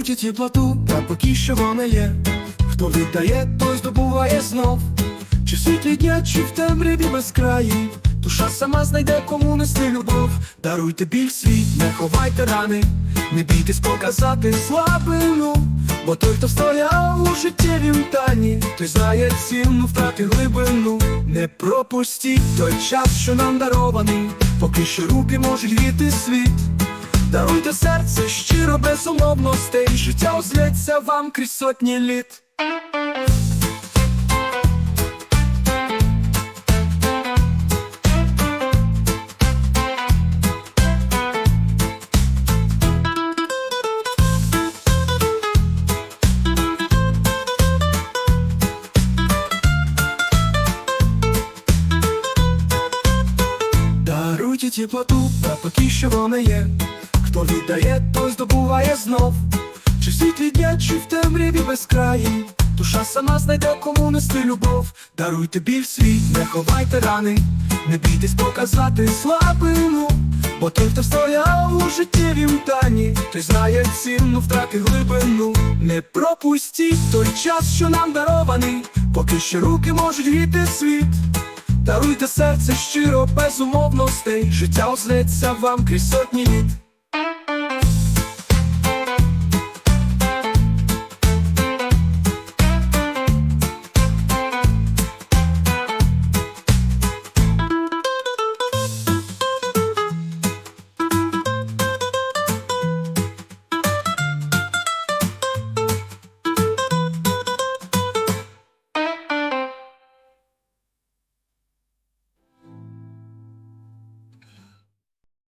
Даруйте теплоту, та поки що вона є. Хто віддає, той здобуває знов. Чи світлі дня, чи в темряві безкраї. Душа сама знайде кому нести любов. Даруйте біль свій, не ховайте рани, не бійтесь показати слабину. Бо той, хто стояв у життєвім тані, той знає ціну втрати глибину. Не пропустіть той час, що нам дарований, поки що руки можуть гріти світ. Даруйте серце щиро без умовностей, життя озветься вам крізь сотні літ. Даруйте теплоту, та поки що вона є. Хто віддає, той здобуває знов. Чи в світлі дня, чи в темряві безкраї. Душа сама знайде кому нести любов. Даруйте біль свій, не ховайте рани, не бійтесь показати слабину. Бо той, хто стояв у життєвім тані, той знає ціну втрати глибину. Не пропустіть той час, що нам дарований, поки що руки можуть гріти світ. Даруйте серце щиро без умовностей, життя озветься вам крізь сотні літ.